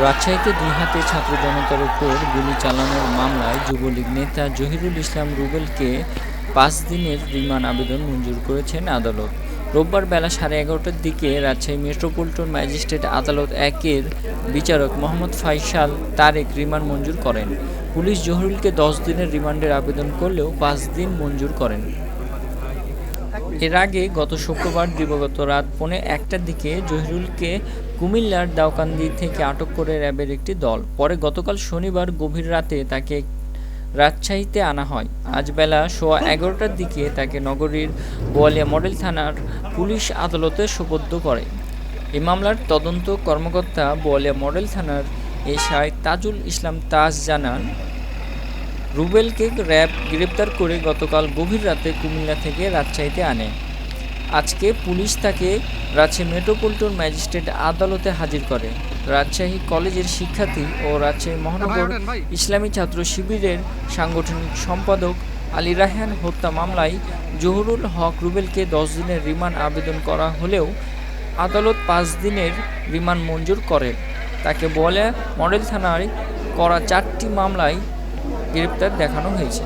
রাজশাহীতে দুই হাতে ছাত্র জনতার উপর গুলি চালানোর মামলায় যুবলীগ নেতা জহিরুল ইসলাম রুবেলকে পাঁচ দিনের রিমান্ড আবেদন মঞ্জুর করেছেন আদালত। রোববার বেলা সাড়ে এগারোটার দিকে রাজশাহী মেট্রোপলিটন ম্যাজিস্ট্রেট আদালত একের বিচারক মোহাম্মদ ফাইসাল তারেক রিমান্ড মঞ্জুর করেন। পুলিশ জহিরুলকে দশ দিনের রিমান্ডের আবেদন করলেও পাঁচ দিন মঞ্জুর করেন। এর আগে গত শুক্রবার দিবগত রাত পৌনে একটার দিকে জহিরুলকে কুমিল্লার দাওকান্দি থেকে আটক করে র্যাবের একটি দল। পরে গতকাল শনিবার গভীর রাতে তাকে রাজশাহীতে আনা হয়। আজ বেলা সোয়া এগারোটার দিকে তাকে নগরীর বোয়ালিয়া মডেল থানার পুলিশ আদালতে সোপর্দ করে। এ মামলার তদন্ত কর্মকর্তা বোয়ালিয়া মডেল থানার এসআই তাজুল ইসলাম তাজ জানান রুবেলকে র্যাব গ্রেপ্তার করে গতকাল গভীর রাতে কুমিল্লা থেকে রাজশাহীতে আনে। আজকে পুলিশ তাকে রাজশাহী মেট্রোপলিটন ম্যাজিস্ট্রেট আদালতে হাজির করে। রাজশাহী কলেজের শিক্ষার্থী ও রাজশাহী মহানগর ইসলামী ছাত্র শিবিরের সাংগঠনিক সম্পাদক আলী রাহান হত্যা মামলায় জহুরুল হক রুবেলকে দশ দিনের রিমান্ড আবেদন করা হলেও আদালত পাঁচ দিনের রিমান্ড মঞ্জুর করে তাকে বলে মডেল থানায় করা চারটি মামলায় গ্রেপ্তার দেখানো হয়েছে।